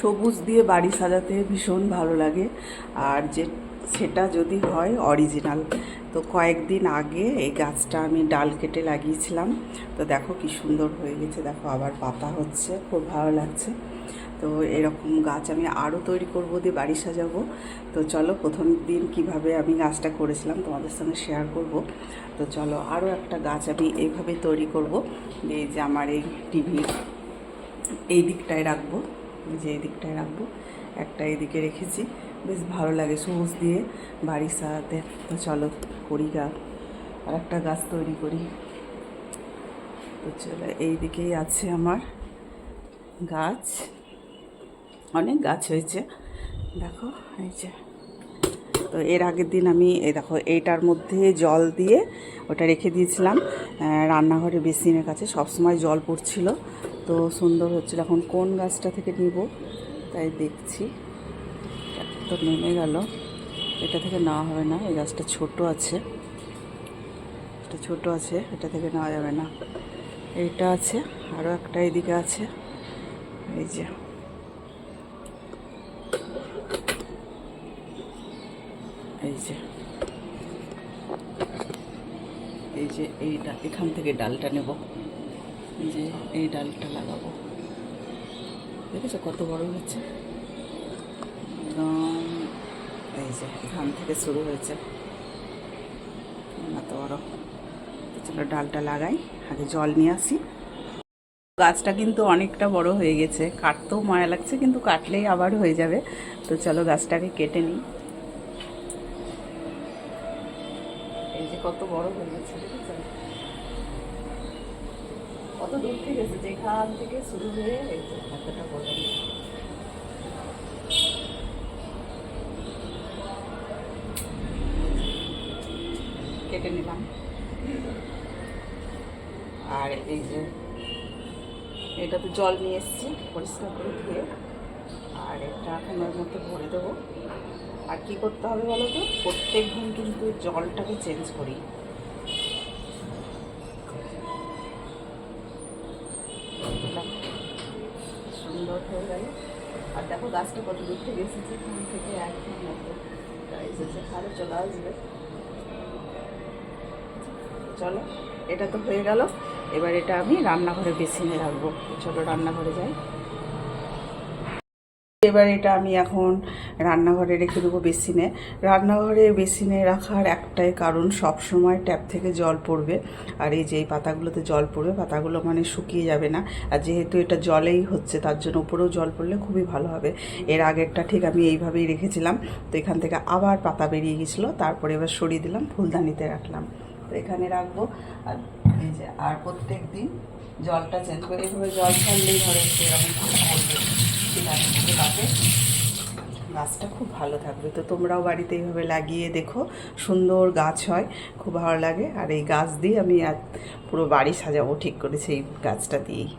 সবুজ দিয়ে বাড়ি সাজাতে ভীষণ ভালো লাগে। আর যে সেটা যদি হয় অরিজিনাল তো কয়েকদিন আগে এই গাছটা আমি ডাল কেটে লাগিয়েছিলাম। তো দেখো কি সুন্দর হয়ে গেছে। দেখো আবার পাতা হচ্ছে, খুব ভালো লাগছে। তো এরকম গাছ আমি আরও তৈরি করব, দিয়ে বাড়ি সাজাবো। তো চলো প্রথম দিন কীভাবে আমি গাছটা করেছিলাম তোমাদের সঙ্গে শেয়ার করব। তো চলো আরও একটা গাছ আমি এইভাবে তৈরি করব। এই যে আমার এই টিভির এই দিকটায় রাখব। যে দিকটায় রাখব, একটা এদিকে রেখেছি। বেশ ভালো লাগে সবুজ দিয়ে, বাড়ির সারাতে তো চলো করি গা, আর একটা গাছ তৈরি করি। তো চলো এই দিকেই আছে আমার গাছ। অনেক গাছ হয়েছে। দেখো, এই যে। তো এর আগের দিন আমি, এই দেখো, এইটার মধ্যে জল দিয়ে ওটা রেখে দিয়েছিলাম। রান্নাঘরে বেসিনের কাছে সবসময় জল পড়ছিল। তো সুন্দর হচ্ছিল। এখন কোন গাছটা থেকে নিব? তাই দেখছি। তো নেমে গেল। এটা থেকে নেওয়া হবে না। এই গাছটা ছোট আছে। এটা ছোট আছে। এটা থেকে নেওয়া যাবে না। এইটা আছে। আরও একটা এদিকে আছে। এই যে। এই যে। এই যে এইটা, এখান থেকে ডালটা নেব। যে এই ডালটা লাগাবো। দেখেছ কত বড় হচ্ছে একদম। এই যে এখান থেকে শুরু হয়েছে। এত বড় চলো ডালটা লাগাই, আগে জল নিয়ে আসি। গাছটা কিন্তু অনেকটা বড় হয়ে গেছে। কাটতেও মায়া লাগছে, কিন্তু কাটলেই আবার হয়ে যাবে। তো চলো গাছটাকে কেটে নিই। কত বড় হয়ে গেছে কত দূর থেকে এসেছে, যেখান থেকে শুরু হয়ে এতটা বড় কেটে নিলাম। আর এই যে এটা তো জল নিয়ে এসেছি, পরিষ্কার করে ধুয়ে। আর এটা ওর মধ্যে ভরে দেবো। আর কি করতে হবে বলো তো? প্রত্যেক দিন কিন্তু জলটাকে চেঞ্জ করি। সুন্দর হয়ে গেল। আর দেখো গাছটা কত দূর থেকে এসেছে এখান থেকে একদম মতো। এসেছে। আরও চলে আসবে চলো, এটা তো হয়ে গেল। এবার এটা আমি রান্নাঘরে বেসিনে রাখব। চলো, রান্নাঘরে যাই। এবার এটা আমি এখন রান্নাঘরে রেখে দেবো বেসিনে। রান্নাঘরে বেসিনে রাখার একটাই কারণ সব সময় ট্যাপ থেকে জল পড়বে। আর এই যে এই পাতাগুলোতে জল পড়বে, পাতাগুলো মানে শুকিয়ে যাবে না। আর যেহেতু এটা জলেই হচ্ছে, তার জন্য উপরেও জল পড়লে খুবই ভালো হবে। এর আগেরটা ঠিক আমি এইভাবেই রেখেছিলাম। তো এখান থেকে আবার পাতা বেরিয়ে গেছিল, তারপরে এবার সরিয়ে দিলাম, ফুলদানিতে রাখলাম। তো এখানে রাখব। আর এই যে, আর প্রত্যেক দিন জলটা চেঞ্জ করে, এইভাবে জল ছাড়লেই ধরো এরকম পাবে গাছটা খুব ভালো থাকবে। তো তোমরাও বাড়িতে এইভাবে লাগিয়ে দেখো। সুন্দর গাছ হয়, খুব ভালো লাগে। আর এই গাছ দিয়ে আমি পুরো বাড়ি সাজাবো ঠিক করেছি এই গাছটা দিয়েই।